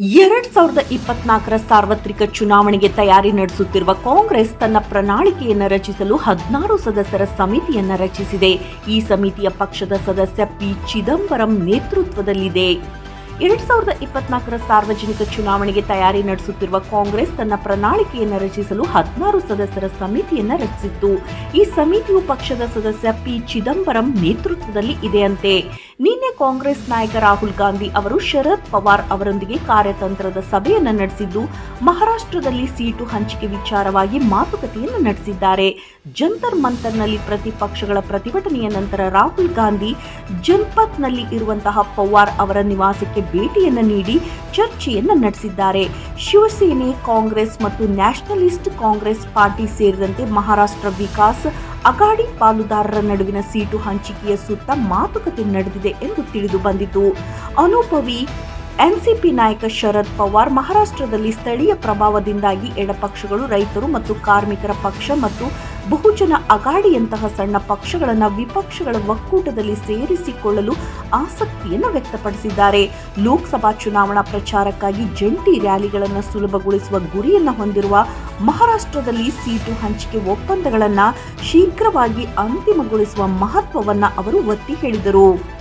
ಎರಡ್ ಸಾವಿರದ ಇಪ್ಪತ್ನಾಲ್ಕರ ಸಾರ್ವತ್ರಿಕ ಚುನಾವಣೆಗೆ ತಯಾರಿ ನಡೆಸುತ್ತಿರುವ ಕಾಂಗ್ರೆಸ್ ತನ್ನ ಪ್ರಣಾಳಿಕೆಯನ್ನು ರಚಿಸಲು ಹದಿನಾರು ಸದಸ್ಯರ ಸಮಿತಿಯನ್ನು ರಚಿಸಿದೆ. ಈ ಸಮಿತಿಯ ಪಕ್ಷದ ಸದಸ್ಯ ಪಿ ಚಿದಂಬರಂ ನೇತೃತ್ವದಲ್ಲಿದೆ. ಎರಡ್ ಸಾವಿರದ ಇಪ್ಪತ್ನಾಲ್ಕರ ಸಾರ್ವಜನಿಕ ಚುನಾವಣೆಗೆ ತಯಾರಿ ನಡೆಸುತ್ತಿರುವ ಕಾಂಗ್ರೆಸ್ ತನ್ನ ಪ್ರಣಾಳಿಕೆಯನ್ನು ರಚಿಸಲು ಹದಿನಾರು ಸದಸ್ಯರ ಸಮಿತಿಯನ್ನು ರಚಿಸಿತ್ತು. ಈ ಸಮಿತಿಯು ಪಕ್ಷದ ಸದಸ್ಯ ಪಿ. ಚಿದಂಬರಂ ನೇತೃತ್ವದಲ್ಲಿ ಇದೆಯಂತೆ. ನಿನ್ನೆ ಕಾಂಗ್ರೆಸ್ ನಾಯಕ ರಾಹುಲ್ ಗಾಂಧಿ ಅವರು ಶರದ್ ಪವಾರ್ ಅವರೊಂದಿಗೆ ಕಾರ್ಯತಂತ್ರದ ಸಭೆಯನ್ನು ನಡೆಸಿದ್ದು, ಮಹಾರಾಷ್ಟ್ರದಲ್ಲಿ ಸೀಟು ಹಂಚಿಕೆ ವಿಚಾರವಾಗಿ ಮಾತುಕತೆಯನ್ನು ನಡೆಸಿದ್ದಾರೆ. ಜಂತರ್ ಮಂತರ್ನಲ್ಲಿ ಪ್ರತಿಪಕ್ಷಗಳ ಪ್ರತಿಭಟನೆಯ ನಂತರ ರಾಹುಲ್ ಗಾಂಧಿ ಜನ್ಪಥ್ನಲ್ಲಿ ಇರುವಂತಹ ಪವಾರ್ ಅವರ ನಿವಾಸಕ್ಕೆ ಭೇಟಿಯನ್ನ ನೀಡಿ ಚರ್ಚೆಯನ್ನು ನಡೆಸಿದ್ದಾರೆ. ಶಿವಸೇನೆ, ಕಾಂಗ್ರೆಸ್ ಮತ್ತು ನ್ಯಾಷನಲಿಸ್ಟ್ ಕಾಂಗ್ರೆಸ್ ಪಾರ್ಟಿ ಸೇರಿದಂತೆ ಮಹಾರಾಷ್ಟ್ರ ವಿಕಾಸ್ ಅಗಾಡಿ ಪಾಲುದಾರರ ನಡುವಿನ ಸೀಟು ಹಂಚಿಕೆಯ ಸುತ್ತ ಮಾತುಕತೆ ನಡೆದಿದೆ ಎಂದು ತಿಳಿದು ಬಂದಿತು. ಅನುಭವಿ ಎನ್ಸಿಪಿ ನಾಯಕ ಶರದ್ ಪವಾರ್ ಮಹಾರಾಷ್ಟ್ರದಲ್ಲಿ ಸ್ಥಳೀಯ ಪ್ರಭಾವದಿಂದಾಗಿ ಎಡಪಕ್ಷಗಳು ರೈತರು ಮತ್ತು ಕಾರ್ಮಿಕರ ಪಕ್ಷ ಮತ್ತು ಬಹುಜನ ಅಗಾಡಿಯಂತಹ ಸಣ್ಣ ಪಕ್ಷಗಳನ್ನು ವಿಪಕ್ಷಗಳ ಒಕ್ಕೂಟದಲ್ಲಿ ಸೇರಿಸಿಕೊಳ್ಳಲು ಆಸಕ್ತಿಯನ್ನು ವ್ಯಕ್ತಪಡಿಸಿದ್ದಾರೆ. ಲೋಕಸಭಾ ಚುನಾವಣಾ ಪ್ರಚಾರಕ್ಕಾಗಿ ಜಂಟಿ ರ್ಯಾಲಿಗಳನ್ನು ಸುಲಭಗೊಳಿಸುವ ಗುರಿಯನ್ನು ಹೊಂದಿರುವ ಮಹಾರಾಷ್ಟ್ರದಲ್ಲಿ ಸೀಟು ಹಂಚಿಕೆ ಒಪ್ಪಂದಗಳನ್ನು ಶೀಘ್ರವಾಗಿ ಅಂತಿಮಗೊಳಿಸುವ ಮಹತ್ವವನ್ನು ಅವರು ಒತ್ತಿ ಹೇಳಿದರು.